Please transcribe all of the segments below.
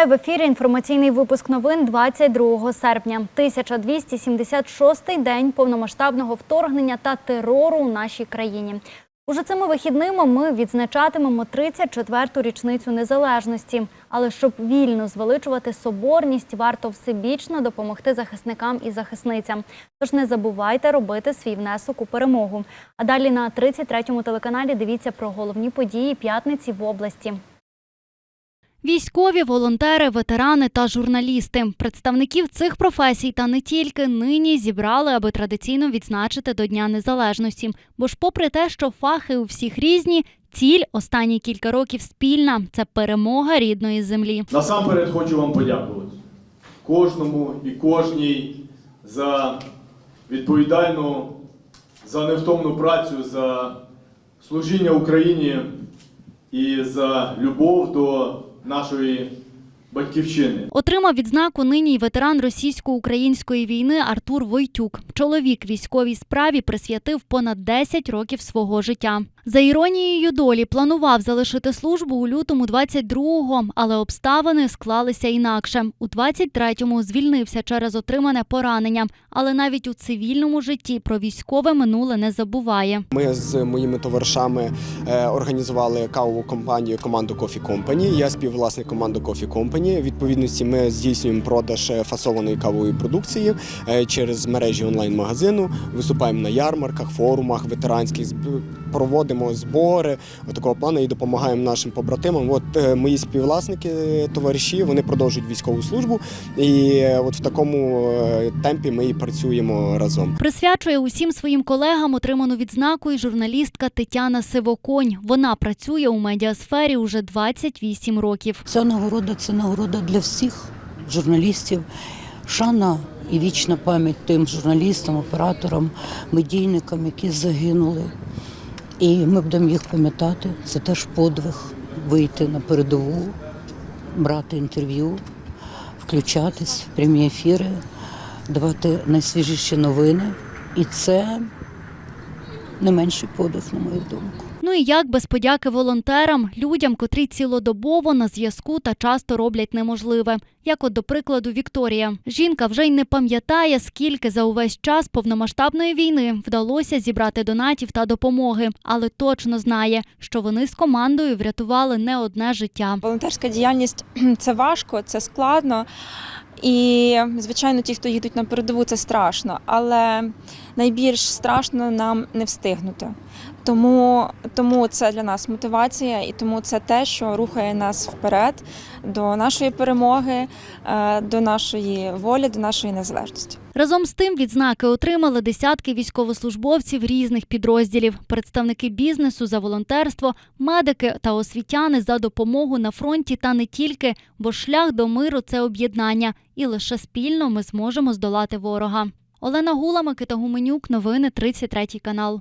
Вітаю в ефірі. Інформаційний випуск новин 22 серпня. 1276-й день повномасштабного вторгнення та терору у нашій країні. Уже цими вихідними ми відзначатимемо 34-ту річницю незалежності. Але щоб вільно звеличувати соборність, варто всебічно допомогти захисникам і захисницям. Тож не забувайте робити свій внесок у перемогу. А далі на 33-му телеканалі дивіться про головні події п'ятниці в області. Військові, волонтери, ветерани та журналісти. Представників цих професій та не тільки нині зібрали, аби традиційно відзначити до Дня Незалежності. Бо ж, попри те, що фахи у всіх різні, ціль останні кілька років спільна це перемога рідної землі. Насамперед хочу вам подякувати кожному і кожній за відповідальну, за невтомну працю, за служіння Україні і за любов до нашої батьківщини. Отримав відзнаку нині й ветеран російсько-української війни Артур Войтюк. Чоловік військовій справі присвятив понад 10 років свого життя. За іронією долі планував залишити службу у лютому 22-го, але обставини склалися інакше. У 23-му звільнився через отримане поранення, але навіть у цивільному житті про військове минуле не забуває. Ми з моїми товаришами е, організували кавову компанію команду Coffee Company. Я співвласник команди Coffee Company. Відповідності ми здійснюємо продаж е, фасованої кавової продукції е, через мережі онлайн-магазину. Виступаємо на ярмарках, форумах ветеранських, проводимо збори такого плану і допомагаємо нашим побратимам. От е, мої співвласники, товариші, вони продовжують військову службу, і от в такому темпі ми і працюємо разом. Присвячує усім своїм колегам отриману відзнаку і журналістка Тетяна Сивоконь. Вона працює у медіасфері уже 28 років. Ця нагорода це нагорода для всіх журналістів. Шана і вічна пам'ять тим журналістам, операторам, медійникам, які загинули. І ми будемо їх пам'ятати. Це теж подвиг вийти на передову, брати інтерв'ю, включатись в прямі ефіри, давати найсвіжіші новини. І це не менший подвиг, на мою думку. Ну і як без подяки волонтерам, людям, котрі цілодобово на зв'язку та часто роблять неможливе. Як от до прикладу Вікторія. Жінка вже й не пам'ятає, скільки за увесь час повномасштабної війни вдалося зібрати донатів та допомоги, але точно знає, що вони з командою врятували не одне життя. Волонтерська діяльність це важко, це складно. І, звичайно, ті, хто їдуть на передову, це страшно. Але найбільш страшно нам не встигнути. Тому, тому це для нас мотивація, і тому це те, що рухає нас вперед до нашої перемоги, е, до нашої волі, до нашої незалежності. Разом з тим відзнаки отримали десятки військовослужбовців різних підрозділів, представники бізнесу за волонтерство, медики та освітяни за допомогу на фронті та не тільки, бо шлях до миру це об'єднання, і лише спільно ми зможемо здолати ворога. Олена Гула, Микита Гуменюк, новини 33 канал.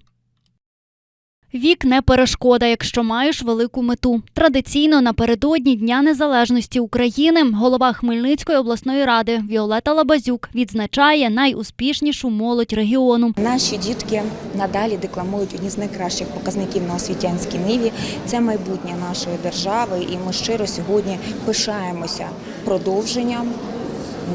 Вік не перешкода, якщо маєш велику мету. Традиційно напередодні Дня Незалежності України голова Хмельницької обласної ради Віолета Лабазюк відзначає найуспішнішу молодь регіону. Наші дітки надалі декламують одні з найкращих показників на освітянській ниві. Це майбутнє нашої держави, і ми щиро сьогодні пишаємося продовженням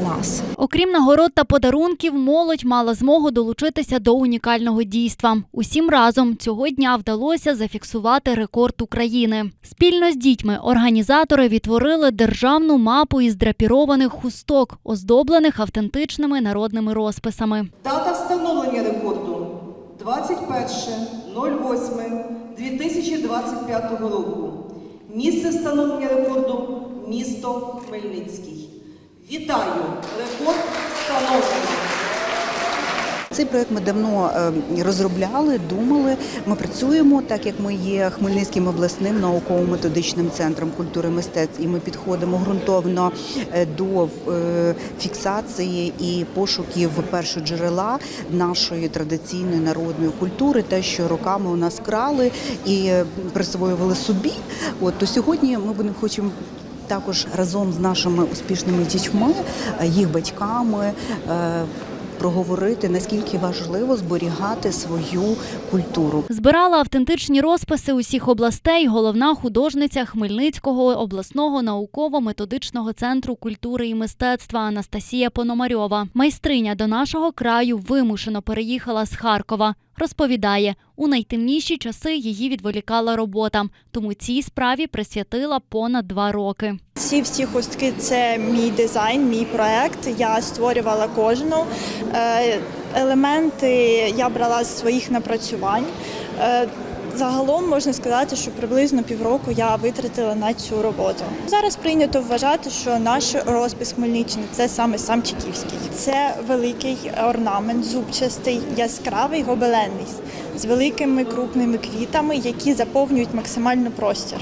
нас. Окрім нагород та подарунків, молодь мала змогу долучитися до унікального дійства. Усім разом цього дня вдалося зафіксувати рекорд України. Спільно з дітьми організатори відтворили державну мапу із драпірованих хусток, оздоблених автентичними народними розписами. Дата встановлення рекорду 21.08.2025 року. Місце встановлення рекорду місто Хмельницький. Вітаю! Рекорд встановлено! Цей проект ми давно е, розробляли, думали. Ми працюємо, так як ми є Хмельницьким обласним науково-методичним центром культури мистецтв, і ми підходимо ґрунтовно е, до е, фіксації і пошуків першоджерела нашої традиційної народної культури, те, що роками у нас крали і присвоювали собі. От то сьогодні ми будемо хочемо. Також разом з нашими успішними дітьми, їх батьками, е, проговорити наскільки важливо зберігати свою культуру. Збирала автентичні розписи усіх областей головна художниця Хмельницького обласного науково-методичного центру культури і мистецтва Анастасія Пономарьова. Майстриня до нашого краю вимушено переїхала з Харкова. Розповідає, у найтемніші часи її відволікала робота, тому цій справі присвятила понад два роки. Ці всі хустки це мій дизайн, мій проект. Я створювала кожну. Е, Елементи я брала з своїх напрацювань. Загалом можна сказати, що приблизно півроку я витратила на цю роботу. Зараз прийнято вважати, що наш розпис Хмельниччини це саме сам Чеківський. Це великий орнамент, зубчастий, яскравий, гобеленний, з великими крупними квітами, які заповнюють максимально простір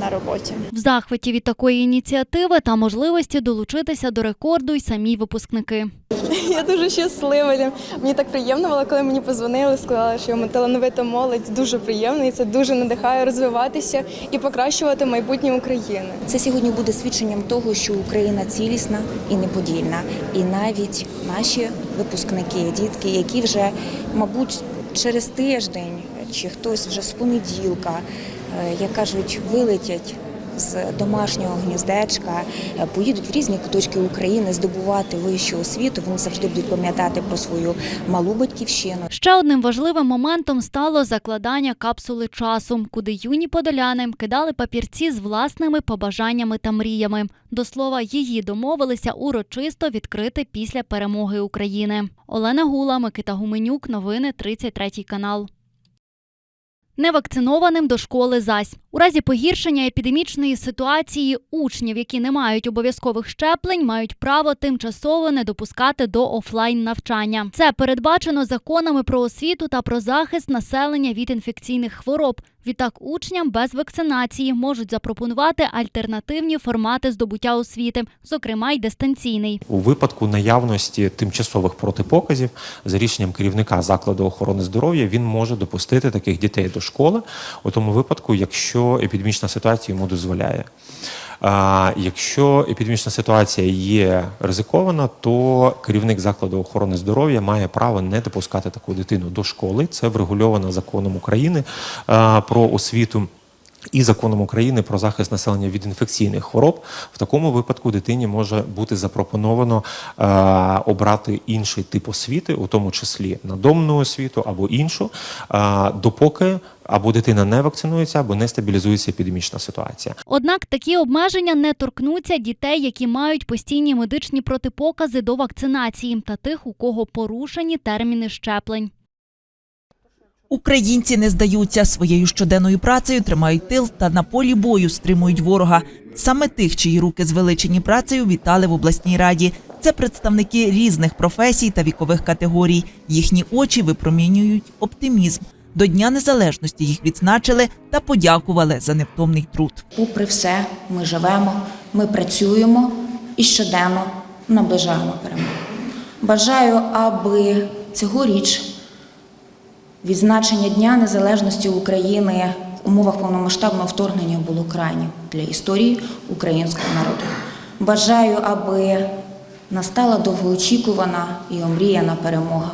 на роботі. В захваті від такої ініціативи та можливості долучитися до рекорду й самі випускники. Я дуже щаслива. Мені так приємно було, коли мені позвонили, сказали, що ми талановита молодь. Дуже приємно, і це дуже надихає розвиватися і покращувати майбутнє України. Це сьогодні буде свідченням того, що Україна цілісна і неподільна. І навіть наші випускники, дітки, які вже, мабуть, через тиждень чи хтось вже з понеділка, як кажуть, вилетять. З домашнього гніздечка е, поїдуть в різні куточки України здобувати вищу освіту. Вони завжди будуть пам'ятати про свою малу батьківщину, Ще одним важливим моментом стало закладання капсули часу, куди юні подоляни кидали папірці з власними побажаннями та мріями. До слова, її домовилися урочисто відкрити після перемоги України. Олена Гула, Микита Гуменюк, новини 33 канал. Невакцинованим до школи зась у разі погіршення епідемічної ситуації учнів, які не мають обов'язкових щеплень, мають право тимчасово не допускати до офлайн навчання. Це передбачено законами про освіту та про захист населення від інфекційних хвороб. Відтак учням без вакцинації можуть запропонувати альтернативні формати здобуття освіти, зокрема й дистанційний. У випадку наявності тимчасових протипоказів за рішенням керівника закладу охорони здоров'я він може допустити таких дітей до школи у тому випадку, якщо епідемічна ситуація йому дозволяє. А якщо епідемічна ситуація є ризикована, то керівник закладу охорони здоров'я має право не допускати таку дитину до школи. Це врегульовано законом України а, про освіту. І законом України про захист населення від інфекційних хвороб в такому випадку дитині може бути запропоновано е, обрати інший тип освіти, у тому числі надомну освіту або іншу, е, допоки або дитина не вакцинується, або не стабілізується епідемічна ситуація. Однак такі обмеження не торкнуться дітей, які мають постійні медичні протипокази до вакцинації, та тих, у кого порушені терміни щеплень. Українці не здаються своєю щоденною працею, тримають тил та на полі бою стримують ворога. Саме тих, чиї руки звеличені працею, вітали в обласній раді. Це представники різних професій та вікових категорій. Їхні очі випромінюють оптимізм. До Дня Незалежності їх відзначили та подякували за невтомний труд. попри все, ми живемо, ми працюємо і щоденно наближаємо перемогу. Бажаю, аби цьогоріч відзначення Дня Незалежності України в умовах повномасштабного вторгнення було крайнім для історії українського народу. Бажаю, аби настала довгоочікувана і омріяна перемога.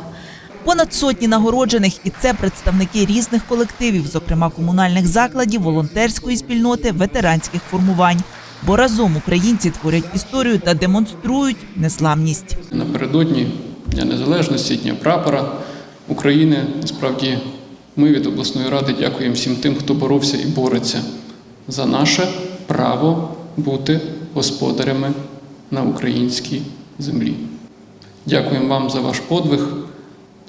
Понад сотні нагороджених, і це представники різних колективів, зокрема комунальних закладів, волонтерської спільноти, ветеранських формувань. Бо разом українці творять історію та демонструють незламність. Напередодні Дня Незалежності, Дня прапора України. Насправді, ми від обласної ради дякуємо всім тим, хто боровся і бореться за наше право бути господарями на українській землі. Дякуємо вам за ваш подвиг.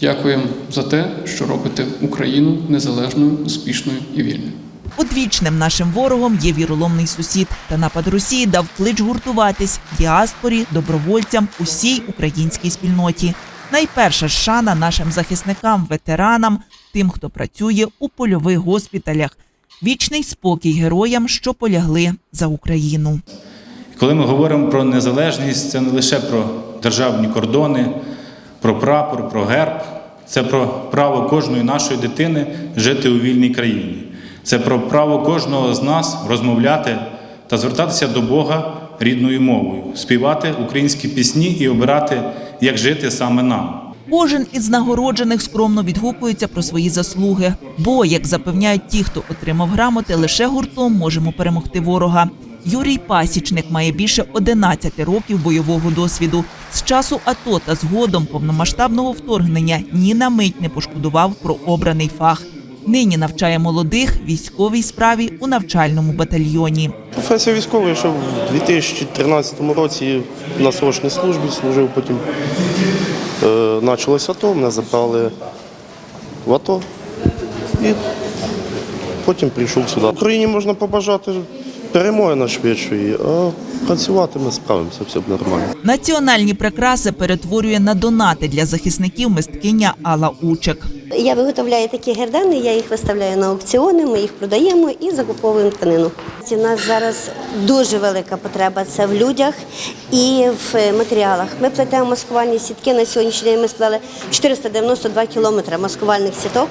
Дякуємо за те, що робите Україну незалежною, успішною і вільною. Одвічним нашим ворогом є віроломний сусід. Та напад Росії дав клич гуртуватись діаспорі, добровольцям, усій українській спільноті. Найперша шана нашим захисникам, ветеранам, тим, хто працює у польових госпіталях. Вічний спокій героям, що полягли за Україну. Коли ми говоримо про незалежність, це не лише про державні кордони, про прапор, про герб, це про право кожної нашої дитини жити у вільній країні. Це про право кожного з нас розмовляти та звертатися до Бога рідною мовою, співати українські пісні і обирати, як жити саме нам. Кожен із нагороджених скромно відгукується про свої заслуги. Бо, як запевняють ті, хто отримав грамоти, лише гуртом можемо перемогти ворога. Юрій Пасічник має більше 11 років бойового досвіду. З часу АТО та згодом повномасштабного вторгнення ні на мить не пошкодував про обраний фах. Нині навчає молодих військовій справі у навчальному батальйоні. Професія військової, ще в 2013 році на срочній службі служив, потім е, почалося АТО, мене забрали в АТО і потім прийшов сюди. Україні можна побажати перемоги найшвидшої, а працювати ми справимося, все буде нормально. Національні прикраси перетворює на донати для захисників мисткиня Алла Учек. Я виготовляю такі гердани, я їх виставляю на аукціони, ми їх продаємо і закуповуємо тканину. У нас зараз дуже велика потреба це в людях і в матеріалах. Ми плетемо маскувальні сітки. На сьогоднішній день ми сплели 492 кілометри маскувальних сіток,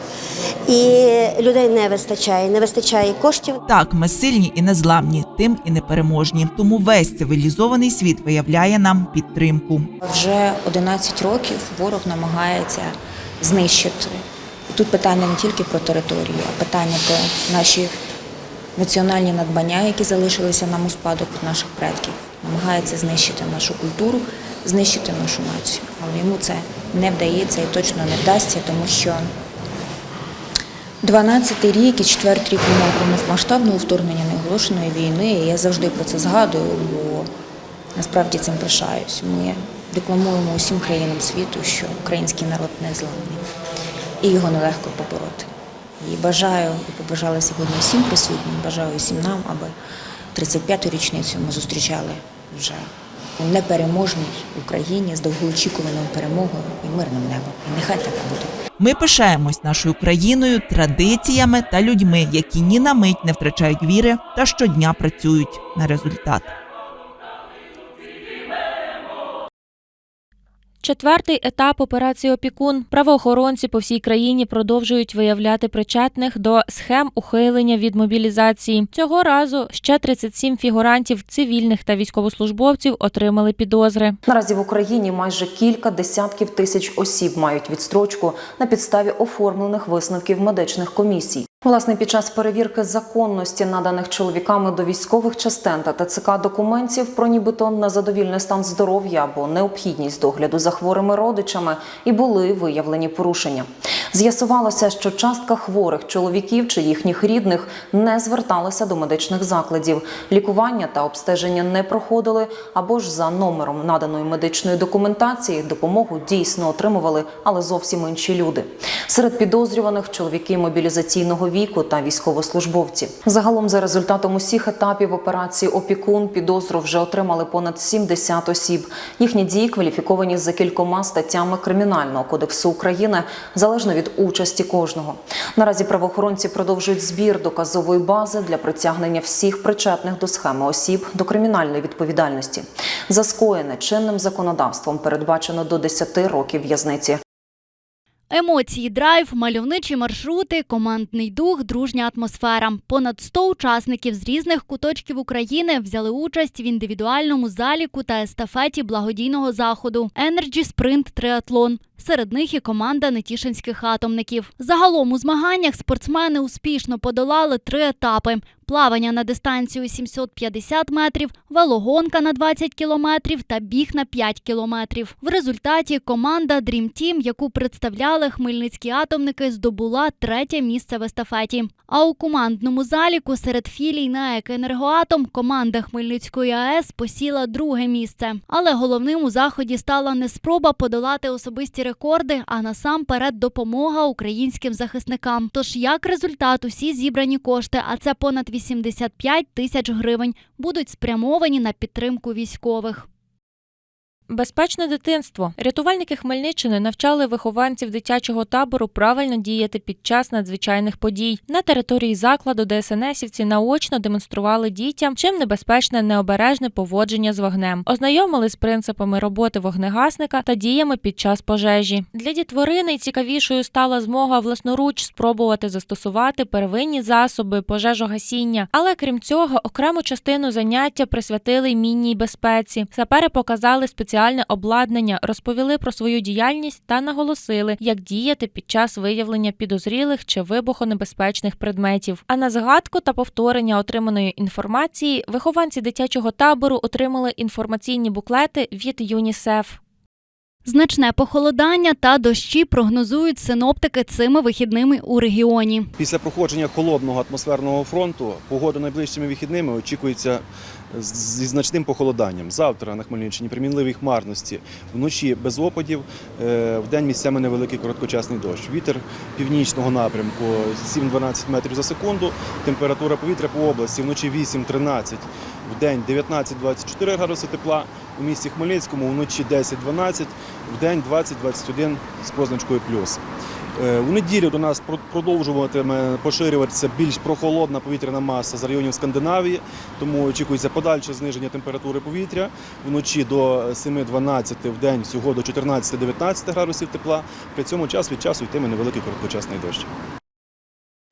і людей не вистачає, не вистачає коштів. Так, ми сильні і незламні, тим і непереможні. Тому весь цивілізований світ виявляє нам підтримку. Вже 11 років ворог намагається знищити. Тут питання не тільки про територію, а питання про наші національні надбання, які залишилися нам у спадок наших предків. Намагається знищити нашу культуру, знищити нашу націю. Але йому це не вдається і точно не вдасться, тому що 12-й рік і четвертий рік повномасштабного вторгнення неоголошеної війни. І я завжди про це згадую, бо насправді цим пишаюсь. Ми декламуємо усім країнам світу, що український народ незламний і його нелегко побороти. І бажаю, і побажала сьогодні всім присутнім, бажаю усім нам, аби 35-ту річницю ми зустрічали вже у непереможній Україні з довгоочікуваною перемогою і мирним небом. І нехай так буде. Ми пишаємось нашою країною, традиціями та людьми, які ні на мить не втрачають віри та щодня працюють на результат. Четвертий етап операції Опікун. Правоохоронці по всій країні продовжують виявляти причетних до схем ухилення від мобілізації. Цього разу ще 37 фігурантів цивільних та військовослужбовців отримали підозри. Наразі в Україні майже кілька десятків тисяч осіб мають відстрочку на підставі оформлених висновків медичних комісій. Власне, під час перевірки законності наданих чоловіками до військових частин та ТЦК документів про нібито незадовільний стан здоров'я або необхідність догляду за хворими родичами і були виявлені порушення. З'ясувалося, що частка хворих чоловіків чи їхніх рідних не зверталися до медичних закладів, лікування та обстеження не проходили, або ж за номером наданої медичної документації допомогу дійсно отримували, але зовсім інші люди. Серед підозрюваних чоловіки мобілізаційного віку та військовослужбовці. Загалом, за результатом усіх етапів операції Опікун підозру вже отримали понад 70 осіб. Їхні дії кваліфіковані за кількома статтями Кримінального кодексу України залежно від участі кожного. Наразі правоохоронці продовжують збір доказової бази для притягнення всіх причетних до схеми осіб до кримінальної відповідальності. За скоєне чинним законодавством передбачено до 10 років в'язниці. Емоції, драйв, мальовничі маршрути, командний дух, дружня атмосфера. Понад 100 учасників з різних куточків України взяли участь в індивідуальному заліку та естафеті благодійного заходу Energy Sprint Триатлон. Серед них і команда нетішинських атомників. Загалом у змаганнях спортсмени успішно подолали три етапи: плавання на дистанцію 750 метрів, велогонка на 20 кілометрів та біг на 5 кілометрів. В результаті команда Dream Team, яку представляли хмельницькі атомники, здобула третє місце в естафеті. А у командному заліку серед філій НАЕК «Енергоатом» команда Хмельницької АЕС посіла друге місце. Але головним у заході стала не спроба подолати особисті рекорди, а насамперед допомога українським захисникам. Тож як результат, усі зібрані кошти, а це понад 85 тисяч гривень, будуть спрямовані на підтримку військових. Безпечне дитинство. Рятувальники Хмельниччини навчали вихованців дитячого табору правильно діяти під час надзвичайних подій. На території закладу ДСНСівці наочно демонстрували дітям, чим небезпечне необережне поводження з вогнем, ознайомили з принципами роботи вогнегасника та діями під час пожежі. Для дітвори найцікавішою стала змога власноруч спробувати застосувати первинні засоби пожежогасіння. Але крім цього, окрему частину заняття присвятили мінній безпеці. Сапери показали спеціальну спеціальне обладнання, розповіли про свою діяльність та наголосили, як діяти під час виявлення підозрілих чи вибухонебезпечних предметів. А на згадку та повторення отриманої інформації вихованці дитячого табору отримали інформаційні буклети від ЮНІСЕФ. Значне похолодання та дощі прогнозують синоптики цими вихідними у регіоні. Після проходження холодного атмосферного фронту погода найближчими вихідними очікується зі значним похолоданням. Завтра на Хмельниччині при мінливій хмарності, вночі без опадів, е, вдень місцями невеликий короткочасний дощ. Вітер північного напрямку 7-12 метрів за секунду. Температура повітря по області вночі 8-13, вдень 19-24 градуси тепла. У місті Хмельницькому вночі 10-12, вдень 20-21 з позначкою плюс. Е, У неділю до нас продовжуватиме поширюватися більш прохолодна повітряна маса з районів Скандинавії, тому очікується подальше зниження температури повітря вночі до 7-12, в день всього до 14-19 градусів тепла. При цьому час від часу йтиме невеликий короткочасний дощ.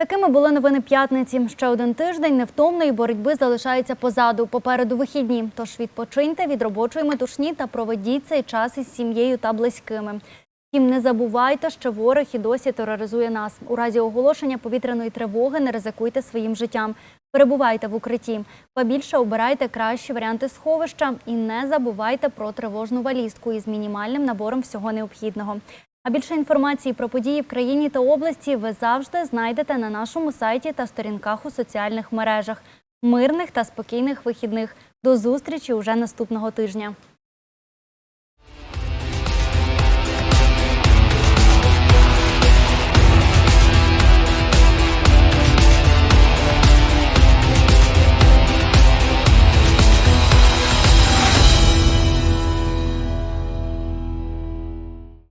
Такими були новини п'ятниці. Ще один тиждень невтомної боротьби залишається позаду. Попереду вихідні. Тож відпочиньте від робочої метушні та проведіть цей час із сім'єю та близькими. Втім, не забувайте, що ворог і досі тероризує нас. У разі оголошення повітряної тривоги не ризикуйте своїм життям. Перебувайте в укритті. Побільше обирайте кращі варіанти сховища і не забувайте про тривожну валізку із мінімальним набором всього необхідного. А більше інформації про події в країні та області ви завжди знайдете на нашому сайті та сторінках у соціальних мережах. Мирних та спокійних вихідних. До зустрічі уже наступного тижня.